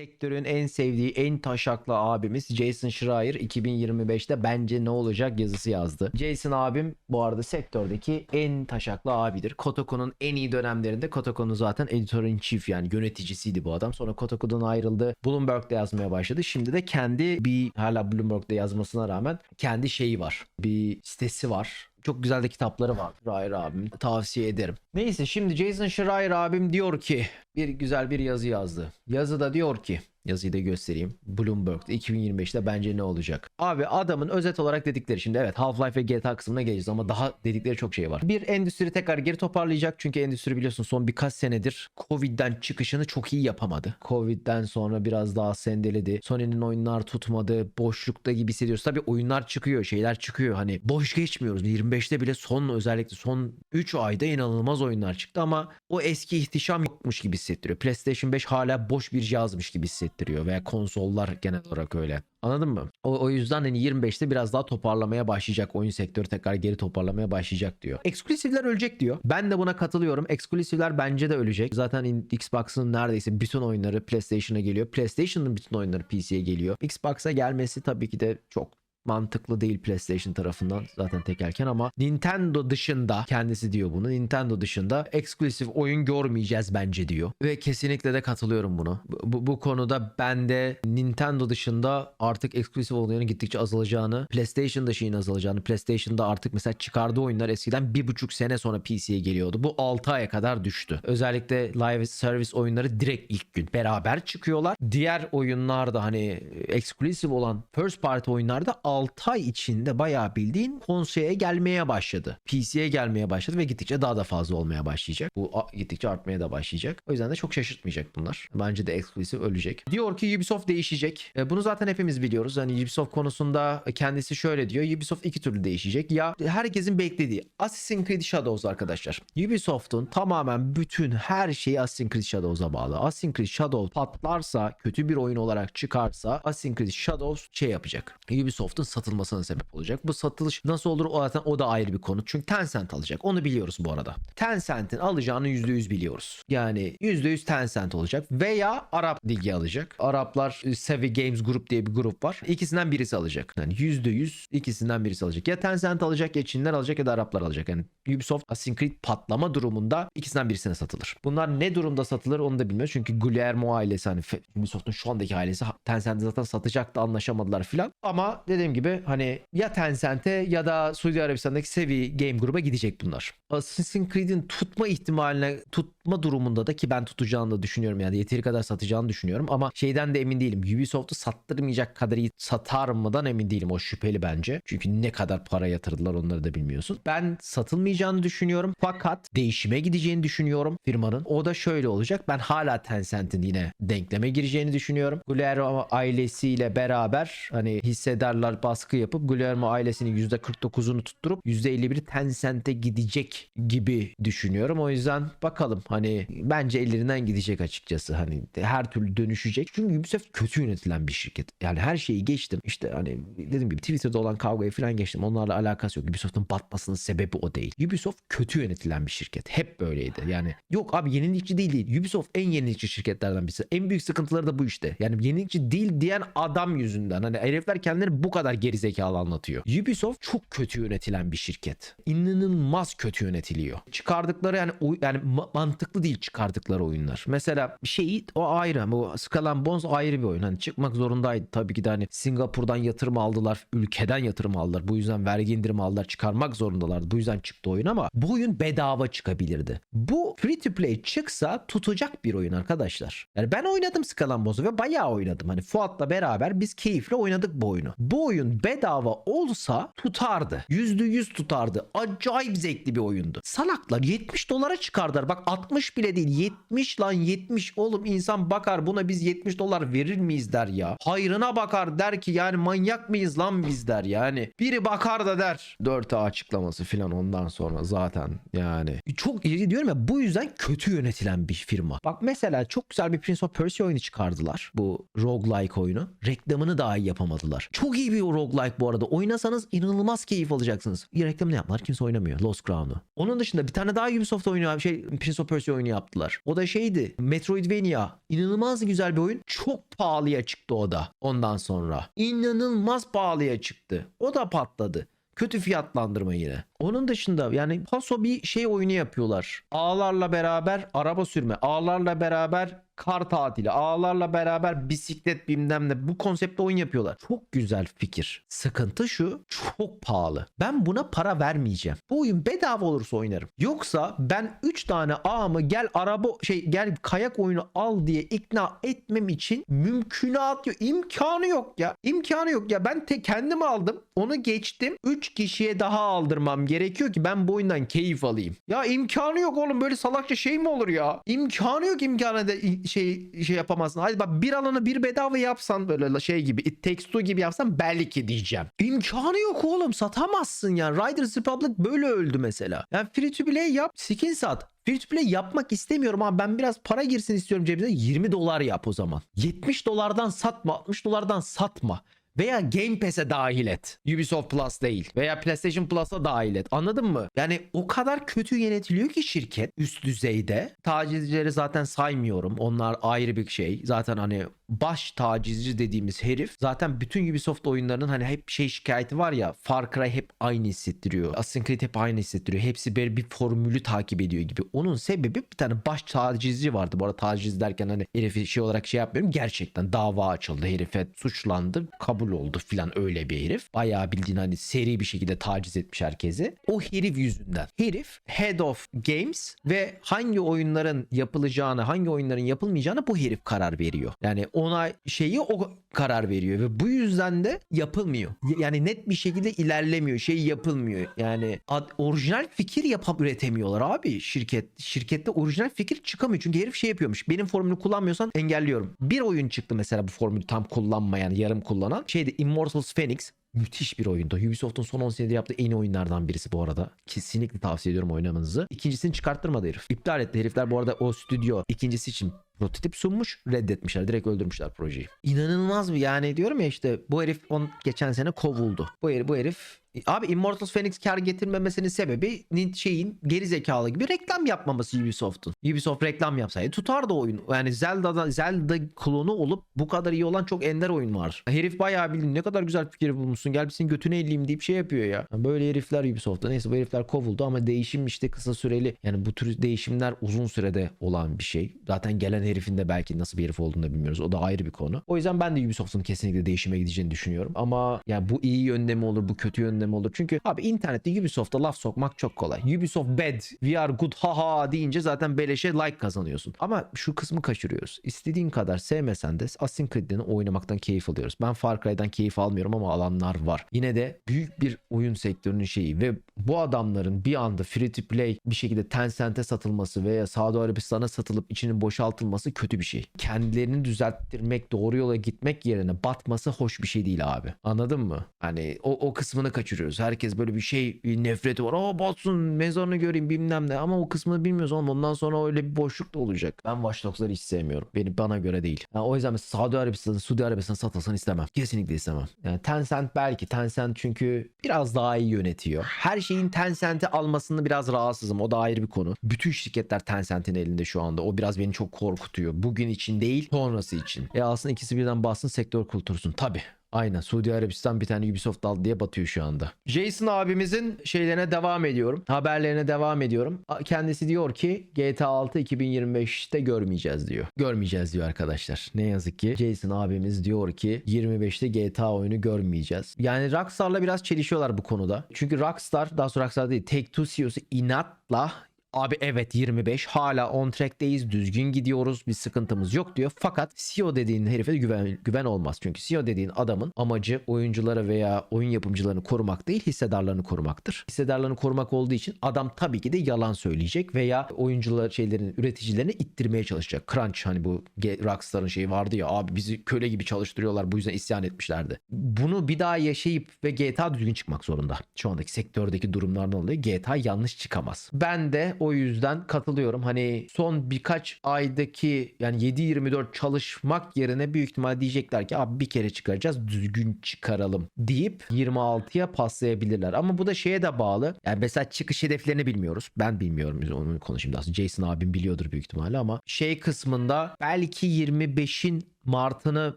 Sektörün en sevdiği en taşaklı abimiz Jason Schreier 2025'te bence ne olacak yazısı yazdı. Jason abim bu arada sektördeki en taşaklı abidir. Kotaku'nun en iyi dönemlerinde Kotaku'nun zaten editor in chief yani yöneticisiydi bu adam. Sonra Kotaku'dan ayrıldı. Bloomberg'de yazmaya başladı. Şimdi de kendi bir hala Bloomberg'de yazmasına rağmen kendi şeyi var. Bir sitesi var. Çok güzel de kitapları var. Schreier abim. Tavsiye ederim. Neyse şimdi Jason Schreier abim diyor ki bir güzel bir yazı yazdı. Yazıda diyor ki Yazıyı da göstereyim. Bloomberg'de 2025'te bence ne olacak? Abi adamın özet olarak dedikleri şimdi evet Half-Life ve GTA kısmına geleceğiz ama daha dedikleri çok şey var. Bir endüstri tekrar geri toparlayacak çünkü endüstri biliyorsun son birkaç senedir Covid'den çıkışını çok iyi yapamadı. Covid'den sonra biraz daha sendeledi. Sony'nin oyunlar tutmadı. Boşlukta gibi hissediyoruz. Tabii oyunlar çıkıyor, şeyler çıkıyor. Hani boş geçmiyoruz. 25'te bile son özellikle son 3 ayda inanılmaz oyunlar çıktı ama o eski ihtişam yokmuş gibi hissettiriyor. PlayStation 5 hala boş bir cihazmış gibi hissettiriyor veya konsollar genel olarak öyle. Anladın mı? O, o yüzden hani 25'te biraz daha toparlamaya başlayacak. Oyun sektörü tekrar geri toparlamaya başlayacak diyor. Eksklusifler ölecek diyor. Ben de buna katılıyorum. Eksklusifler bence de ölecek. Zaten Xbox'ın neredeyse bütün oyunları PlayStation'a geliyor. PlayStation'ın bütün oyunları PC'ye geliyor. Xbox'a gelmesi tabii ki de çok mantıklı değil PlayStation tarafından zaten tekerken ama Nintendo dışında kendisi diyor bunu. Nintendo dışında eksklusif oyun görmeyeceğiz bence diyor. Ve kesinlikle de katılıyorum buna. Bu, bu, konuda ben de Nintendo dışında artık eksklusif oyunların gittikçe azalacağını, PlayStation'da şeyin azalacağını, PlayStation'da artık mesela çıkardığı oyunlar eskiden bir buçuk sene sonra PC'ye geliyordu. Bu 6 aya kadar düştü. Özellikle live service oyunları direkt ilk gün beraber çıkıyorlar. Diğer oyunlar da hani eksklusif olan first party oyunlarda 6 ay içinde bayağı bildiğin konseye gelmeye başladı. PC'ye gelmeye başladı ve gittikçe daha da fazla olmaya başlayacak. Bu gittikçe artmaya da başlayacak. O yüzden de çok şaşırtmayacak bunlar. Bence de eksklusif ölecek. Diyor ki Ubisoft değişecek. E, bunu zaten hepimiz biliyoruz. Hani Ubisoft konusunda kendisi şöyle diyor. Ubisoft iki türlü değişecek. Ya herkesin beklediği Assassin's Creed Shadows arkadaşlar. Ubisoft'un tamamen bütün her şeyi Assassin's Creed Shadows'a bağlı. Assassin's Creed Shadows patlarsa, kötü bir oyun olarak çıkarsa Assassin's Creed Shadows şey yapacak. Ubisoft'un satılmasına sebep olacak. Bu satılış nasıl olur o zaten o da ayrı bir konu. Çünkü Tencent alacak. Onu biliyoruz bu arada. Tencent'in alacağını %100 biliyoruz. Yani %100 Tencent olacak veya Arap Ligi alacak. Araplar e, Sevi Games Group diye bir grup var. İkisinden birisi alacak. Yani %100 ikisinden birisi alacak. Ya Tencent alacak ya Çinler alacak ya da Araplar alacak. Yani Ubisoft Assassin's patlama durumunda ikisinden birisine satılır. Bunlar ne durumda satılır onu da bilmiyoruz. Çünkü Guillermo ailesi hani Ubisoft'un şu andaki ailesi Tencent'e zaten satacaktı anlaşamadılar filan. Ama dediğim gibi hani ya Tencent'e ya da Suudi Arabistan'daki Sevi Game Group'a gidecek bunlar. Assassin's Creed'in tutma ihtimaline tutma durumunda da ki ben tutacağını da düşünüyorum yani yeteri kadar satacağını düşünüyorum ama şeyden de emin değilim. Ubisoft'u sattırmayacak kadar iyi satar mıdan emin değilim. O şüpheli bence. Çünkü ne kadar para yatırdılar onları da bilmiyorsun. Ben satılmayacağını düşünüyorum. Fakat değişime gideceğini düşünüyorum firmanın. O da şöyle olacak. Ben hala Tencent'in yine denkleme gireceğini düşünüyorum. Guillermo ailesiyle beraber hani hissedarlar baskı yapıp Guillermo ailesinin %49'unu tutturup %51'i Tencent'e gidecek gibi düşünüyorum. O yüzden bakalım hani bence ellerinden gidecek açıkçası. Hani her türlü dönüşecek. Çünkü Ubisoft kötü yönetilen bir şirket. Yani her şeyi geçtim. İşte hani dediğim gibi Twitter'da olan kavgayı falan geçtim. Onlarla alakası yok. Ubisoft'un batmasının sebebi o değil. Ubisoft kötü yönetilen bir şirket. Hep böyleydi. Yani yok abi yenilikçi değil değil. Ubisoft en yenilikçi şirketlerden birisi. En büyük sıkıntıları da bu işte. Yani yenilikçi değil diyen adam yüzünden. Hani herifler kendilerini bu kadar gerizekalı anlatıyor. Ubisoft çok kötü yönetilen bir şirket. İnanılmaz kötü yönetiliyor. Çıkardıkları yani yani ma- mantıklı değil çıkardıkları oyunlar. Mesela şeyi o ayrı. Bu Skull and Bones ayrı bir oyun. Hani çıkmak zorundaydı. Tabii ki de hani Singapur'dan yatırım aldılar. Ülkeden yatırım aldılar. Bu yüzden vergi indirimi aldılar. Çıkarmak zorundalardı. Bu yüzden çıktı oyun ama bu oyun bedava çıkabilirdi. Bu free to play çıksa tutacak bir oyun arkadaşlar. Yani ben oynadım Skull and Bones'u ve bayağı oynadım. Hani Fuat'la beraber biz keyifle oynadık bu oyunu. Bu oyun bedava olsa tutardı. %100 tutardı. Acayip zevkli bir oyundu. Salaklar 70 dolara çıkardılar. Bak 60 bile değil 70 lan 70 oğlum insan bakar buna biz 70 dolar verir miyiz der ya. Hayrına bakar der ki yani manyak mıyız lan biz der yani. Biri bakar da der. 4A açıklaması filan ondan sonra zaten yani. Çok iyi diyorum ya bu yüzden kötü yönetilen bir firma. Bak mesela çok güzel bir Prince of Persia oyunu çıkardılar. Bu roguelike oyunu. Reklamını daha iyi yapamadılar. Çok iyi bir roguelike bu arada. Oynasanız inanılmaz keyif alacaksınız. Reklamını yaptılar. Kimse oynamıyor. Lost Crown'u. Onun dışında bir tane daha Ubisoft oyunu şey Prince of Persia fantasy oyunu yaptılar. O da şeydi. Metroidvania. İnanılmaz güzel bir oyun. Çok pahalıya çıktı o da ondan sonra. İnanılmaz pahalıya çıktı. O da patladı. Kötü fiyatlandırma yine. Onun dışında yani paso bir şey oyunu yapıyorlar. Ağlarla beraber araba sürme. Ağlarla beraber kar tatili. Ağlarla beraber bisiklet bilmem ne. Bu konsepte oyun yapıyorlar. Çok güzel fikir. Sıkıntı şu. Çok pahalı. Ben buna para vermeyeceğim. Bu oyun bedava olursa oynarım. Yoksa ben 3 tane ağamı gel araba şey gel kayak oyunu al diye ikna etmem için mümkünat yok. İmkanı yok ya. İmkanı yok ya. Ben te kendim aldım. Onu geçtim. 3 kişiye daha aldırmam gerekiyor ki ben bu oyundan keyif alayım. Ya imkanı yok oğlum. Böyle salakça şey mi olur ya? İmkanı yok imkanı da şey şey yapamazsın. Hadi bak bir alanı bir bedava yapsan böyle şey gibi It Takes Two gibi yapsan belki diyeceğim. İmkanı yok oğlum satamazsın ya. Riders Republic böyle öldü mesela. Yani free to play yap skin sat. Free to play yapmak istemiyorum ama ben biraz para girsin istiyorum cebine 20 dolar yap o zaman. 70 dolardan satma 60 dolardan satma. Veya Game Pass'e dahil et. Ubisoft Plus değil. Veya PlayStation Plus'a dahil et. Anladın mı? Yani o kadar kötü yönetiliyor ki şirket üst düzeyde. Tacizcileri zaten saymıyorum. Onlar ayrı bir şey. Zaten hani baş tacizci dediğimiz herif zaten bütün Ubisoft oyunlarının hani hep şey şikayeti var ya Far Cry hep aynı hissettiriyor. Assassin's Creed hep aynı hissettiriyor. Hepsi böyle bir formülü takip ediyor gibi. Onun sebebi bir tane baş tacizci vardı. Bu arada taciz derken hani herifi şey olarak şey yapmıyorum. Gerçekten dava açıldı. Herife suçlandı. Kabul oldu filan öyle bir herif. Bayağı bildiğin hani seri bir şekilde taciz etmiş herkesi. O herif yüzünden. Herif Head of Games ve hangi oyunların yapılacağını, hangi oyunların yapılmayacağını bu herif karar veriyor. Yani ona şeyi o karar veriyor ve bu yüzden de yapılmıyor. Yani net bir şekilde ilerlemiyor. Şey yapılmıyor. Yani ad- orijinal fikir yapıp üretemiyorlar abi şirket. Şirkette orijinal fikir çıkamıyor. Çünkü herif şey yapıyormuş. Benim formülü kullanmıyorsan engelliyorum. Bir oyun çıktı mesela bu formülü tam kullanmayan, yarım kullanan. Şeyde Immortals Phoenix Müthiş bir oyundu. Ubisoft'un son 10 senede yaptığı en iyi oyunlardan birisi bu arada. Kesinlikle tavsiye ediyorum oynamanızı. İkincisini çıkarttırmadı herif. İptal etti herifler bu arada o stüdyo ikincisi için prototip sunmuş reddetmişler. Direkt öldürmüşler projeyi. İnanılmaz bir yani diyorum ya işte bu herif on, geçen sene kovuldu. Bu herif, bu herif Abi Immortals Phoenix kar getirmemesinin sebebi şeyin geri zekalı gibi reklam yapmaması Ubisoft'un. Ubisoft reklam yapsaydı tutardı oyun. Yani Zelda'da Zelda klonu olup bu kadar iyi olan çok ender oyun var. Herif bayağı bildiğin ne kadar güzel fikir bulmuşsun. Gel bizim götüne elleyeyim deyip şey yapıyor ya. Böyle herifler Ubisoft'ta. Neyse bu herifler kovuldu ama değişim işte kısa süreli. Yani bu tür değişimler uzun sürede olan bir şey. Zaten gelen herifin de belki nasıl bir herif olduğunu da bilmiyoruz. O da ayrı bir konu. O yüzden ben de Ubisoft'un kesinlikle değişime gideceğini düşünüyorum. Ama ya bu iyi yönde mi olur, bu kötü yönde mi olur? Çünkü abi internette Ubisoft'a laf sokmak çok kolay. Ubisoft bad, we are good haha deyince zaten beleşe like kazanıyorsun. Ama şu kısmı kaçırıyoruz. İstediğin kadar sevmesen de Assassin's Creed'den oynamaktan keyif alıyoruz. Ben Far Cry'dan keyif almıyorum ama alanlar var. Yine de büyük bir oyun sektörünün şeyi ve bu adamların bir anda free to play bir şekilde Tencent'e satılması veya Saudi Arabistan'a satılıp içinin boşaltılması kötü bir şey. Kendilerini düzelttirmek, doğru yola gitmek yerine batması hoş bir şey değil abi. Anladın mı? Hani o, o kısmını kaçırıyoruz. Herkes böyle bir şey bir nefreti var. Aa batsın mezarını göreyim bilmem ne. Ama o kısmını bilmiyoruz oğlum. Ondan sonra öyle bir boşluk da olacak. Ben Watch Dogs'ları hiç sevmiyorum. Beni bana göre değil. Yani o yüzden mesela Saudi Arabistan'ı Suudi Arabistan'a satılsan istemem. Kesinlikle istemem. Yani Tencent belki. Tencent çünkü biraz daha iyi yönetiyor. Her şeyin Tencent'i almasını biraz rahatsızım. O da ayrı bir konu. Bütün şirketler Tencent'in elinde şu anda. O biraz beni çok korkutuyor. Bugün için değil sonrası için. E aslında ikisi birden bassın sektör kultursun. Tabii. Aynen Suudi Arabistan bir tane Ubisoft aldı diye batıyor şu anda. Jason abimizin şeylerine devam ediyorum. Haberlerine devam ediyorum. Kendisi diyor ki GTA 6 2025'te görmeyeceğiz diyor. Görmeyeceğiz diyor arkadaşlar. Ne yazık ki Jason abimiz diyor ki 25'te GTA oyunu görmeyeceğiz. Yani Rockstar'la biraz çelişiyorlar bu konuda. Çünkü Rockstar daha sonra Rockstar değil Take-Two CEO'su inatla Abi evet 25 hala on track'teyiz düzgün gidiyoruz bir sıkıntımız yok diyor. Fakat CEO dediğin herife güven, güven olmaz. Çünkü CEO dediğin adamın amacı oyunculara veya oyun yapımcılarını korumak değil hissedarlarını korumaktır. Hissedarlarını korumak olduğu için adam tabii ki de yalan söyleyecek veya oyuncular şeylerin üreticilerini ittirmeye çalışacak. Crunch hani bu Rockstar'ın şeyi vardı ya abi bizi köle gibi çalıştırıyorlar bu yüzden isyan etmişlerdi. Bunu bir daha yaşayıp ve GTA düzgün çıkmak zorunda. Şu andaki sektördeki durumlardan dolayı GTA yanlış çıkamaz. Ben de yüzden katılıyorum. Hani son birkaç aydaki yani 7-24 çalışmak yerine büyük ihtimal diyecekler ki abi bir kere çıkaracağız düzgün çıkaralım deyip 26'ya paslayabilirler. Ama bu da şeye de bağlı. Yani mesela çıkış hedeflerini bilmiyoruz. Ben bilmiyorum onu konuşayım daha sonra. Jason abim biliyordur büyük ihtimalle ama şey kısmında belki 25'in Mart'ını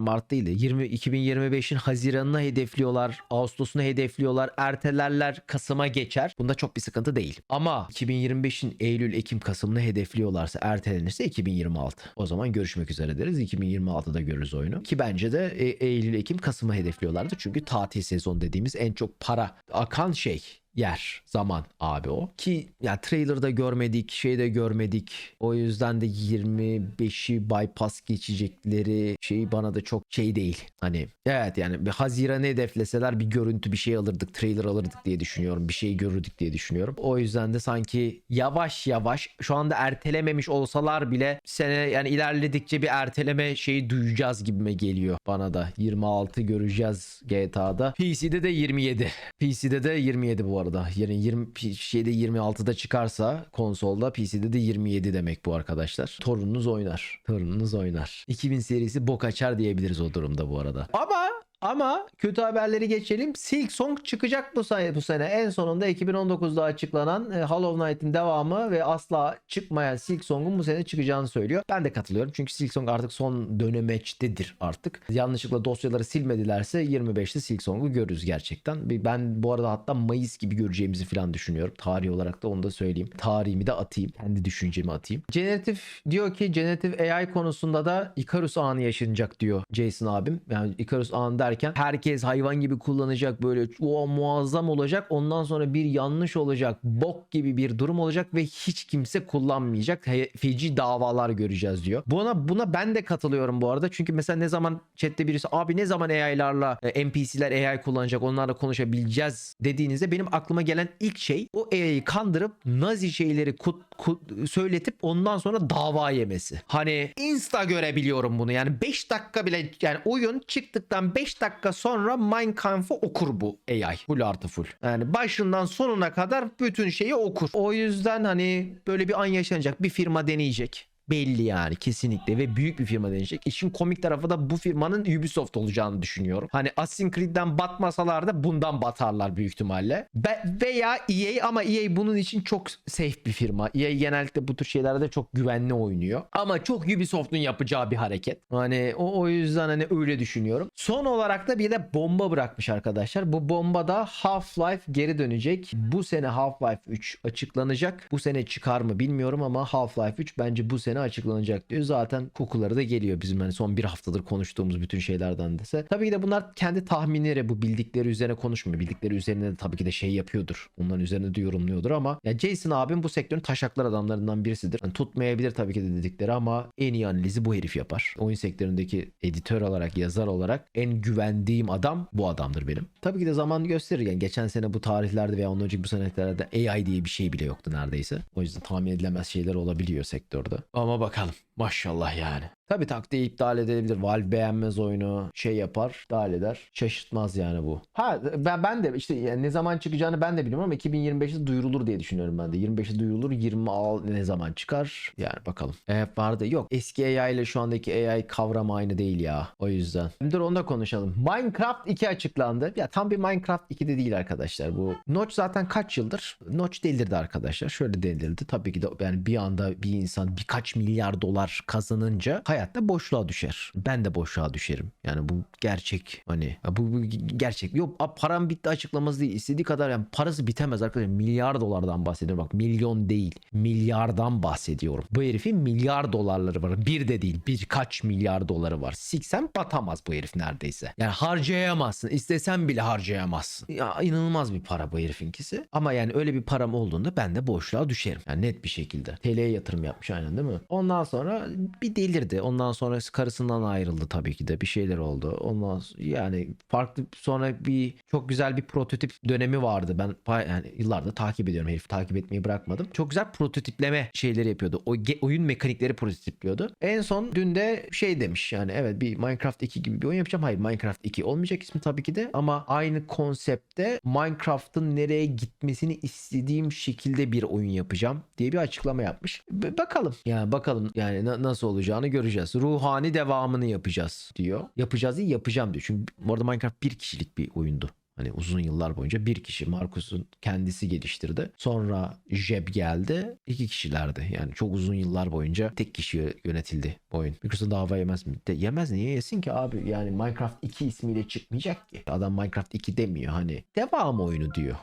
Mart değil de 20 2025'in Haziran'ını hedefliyorlar. Ağustos'unu hedefliyorlar. Ertelerler Kasım'a geçer. Bunda çok bir sıkıntı değil. Ama 2025'in Eylül, Ekim, Kasım'ını hedefliyorlarsa ertelenirse 2026. O zaman görüşmek üzere deriz. 2026'da görürüz oyunu. Ki bence de E- Eylül, Ekim, Kasım'ı hedefliyorlardı. Çünkü tatil sezon dediğimiz en çok para akan şey yer zaman abi o. Ki ya trailer'da görmedik, şeyde görmedik. O yüzden de 25'i bypass geçecekleri şey bana da çok şey değil. Hani evet yani bir Haziran'ı hedefleseler bir görüntü bir şey alırdık, trailer alırdık diye düşünüyorum. Bir şey görürdük diye düşünüyorum. O yüzden de sanki yavaş yavaş şu anda ertelememiş olsalar bile sene yani ilerledikçe bir erteleme şeyi duyacağız gibime geliyor bana da. 26 göreceğiz GTA'da. PC'de de 27. PC'de de 27 bu arada. Yani 20 P- şeyde 26'da çıkarsa konsolda PC'de de 27 demek bu arkadaşlar. Torununuz oynar. Torununuz oynar. 2000 serisi bok açar diyebiliriz o durumda bu arada. Ama ama kötü haberleri geçelim. Silk Song çıkacak bu sene, bu sene. En sonunda 2019'da açıklanan e, Hollow Knight'in devamı ve asla çıkmayan Silk Song'un bu sene çıkacağını söylüyor. Ben de katılıyorum. Çünkü Silk Song artık son dönemeçtedir artık. Yanlışlıkla dosyaları silmedilerse 25'te Silk Song'u görürüz gerçekten. Ben bu arada hatta Mayıs gibi göreceğimizi falan düşünüyorum. Tarih olarak da onu da söyleyeyim. Tarihimi de atayım. Kendi düşüncemi atayım. Generatif diyor ki Generative AI konusunda da Icarus anı yaşanacak diyor Jason abim. Yani Icarus anı derken herkes hayvan gibi kullanacak böyle o muazzam olacak. Ondan sonra bir yanlış olacak. Bok gibi bir durum olacak ve hiç kimse kullanmayacak. Feci davalar göreceğiz diyor. Buna buna ben de katılıyorum bu arada. Çünkü mesela ne zaman chatte birisi abi ne zaman AI'larla e, NPC'ler AI kullanacak onlarla konuşabileceğiz dediğinizde benim aklıma gelen ilk şey o AI'yi kandırıp nazi şeyleri kut- söyletip ondan sonra dava yemesi. Hani insta görebiliyorum bunu. Yani 5 dakika bile yani oyun çıktıktan 5 dakika sonra Kampf'ı okur bu AI. Full artı full. Yani başından sonuna kadar bütün şeyi okur. O yüzden hani böyle bir an yaşanacak. Bir firma deneyecek. Belli yani kesinlikle ve büyük bir firma deneyecek. İşin komik tarafı da bu firmanın Ubisoft olacağını düşünüyorum. Hani Assassin's Creed'den batmasalar da bundan batarlar büyük ihtimalle. Be- veya EA ama EA bunun için çok safe bir firma. EA genellikle bu tür şeylerde çok güvenli oynuyor. Ama çok Ubisoft'un yapacağı bir hareket. Hani o, o yüzden hani öyle düşünüyorum. Son olarak da bir de bomba bırakmış arkadaşlar. Bu bombada Half-Life geri dönecek. Bu sene Half-Life 3 açıklanacak. Bu sene çıkar mı bilmiyorum ama Half-Life 3 bence bu sene açıklanacak diyor. Zaten kokuları da geliyor bizim hani son bir haftadır konuştuğumuz bütün şeylerden dese. Tabii ki de bunlar kendi tahminleri bu bildikleri üzerine konuşmuyor. Bildikleri üzerine de tabii ki de şey yapıyordur. Onların üzerine de yorumluyordur ama ya Jason abim bu sektörün taşaklar adamlarından birisidir. Yani tutmayabilir tabii ki de dedikleri ama en iyi analizi bu herif yapar. Oyun sektöründeki editör olarak, yazar olarak en güvendiğim adam bu adamdır benim. Tabii ki de zaman gösterir. Yani geçen sene bu tarihlerde veya ondan önceki bu senelerde AI diye bir şey bile yoktu neredeyse. O yüzden tahmin edilemez şeyler olabiliyor sektörde. Ama bakalım. Maşallah yani. Tabii taktiği iptal edebilir. Valve beğenmez oyunu. Şey yapar. iptal eder. Şaşırtmaz yani bu. Ha ben, ben de işte yani ne zaman çıkacağını ben de bilmiyorum ama 2025'te duyurulur diye düşünüyorum ben de. 25'te duyurulur. 26 ne zaman çıkar? Yani bakalım. E, vardı. Yok. Eski AI ile şu andaki AI kavramı aynı değil ya. O yüzden. Dur onu da konuşalım. Minecraft 2 açıklandı. Ya tam bir Minecraft 2 de değil arkadaşlar. Bu Notch zaten kaç yıldır? Notch delirdi arkadaşlar. Şöyle delirdi. Tabii ki de yani bir anda bir insan birkaç milyar dolar kazanınca hayatta boşluğa düşer. Ben de boşluğa düşerim. Yani bu gerçek. Hani bu, bu gerçek. Yok param bitti açıklaması değil. İstediği kadar yani parası bitemez arkadaşlar. Milyar dolardan bahsediyorum. Bak milyon değil. Milyardan bahsediyorum. Bu herifin milyar dolarları var. Bir de değil. Birkaç milyar doları var. Siksen batamaz bu herif neredeyse. Yani harcayamazsın. İstesen bile harcayamazsın. Ya inanılmaz bir para bu herifinkisi. Ama yani öyle bir param olduğunda ben de boşluğa düşerim. Yani net bir şekilde. TL'ye yatırım yapmış aynen değil mi? Ondan sonra bir delirdi. Ondan sonra karısından ayrıldı tabii ki de bir şeyler oldu. Ondan s- yani farklı sonra bir çok güzel bir prototip dönemi vardı. Ben yani yıllardır takip ediyorum. Herif takip etmeyi bırakmadım. Çok güzel prototipleme şeyleri yapıyordu. O oyun mekanikleri prototipliyordu. En son dün de şey demiş yani evet bir Minecraft 2 gibi bir oyun yapacağım. Hayır Minecraft 2 olmayacak ismi tabii ki de ama aynı konsepte Minecraft'ın nereye gitmesini istediğim şekilde bir oyun yapacağım diye bir açıklama yapmış. B- bakalım yani bakalım yani na- nasıl olacağını göreceğiz. Ruhani devamını yapacağız diyor. Yapacağız değil yapacağım diyor. Çünkü bu arada Minecraft bir kişilik bir oyundu. Hani uzun yıllar boyunca bir kişi Markus'un kendisi geliştirdi. Sonra Jeb geldi. iki kişilerdi. Yani çok uzun yıllar boyunca tek kişi yönetildi oyun. Microsoft dava yemez mi? De, yemez niye yesin ki abi? Yani Minecraft 2 ismiyle çıkmayacak ki. Adam Minecraft 2 demiyor hani. Devam oyunu diyor.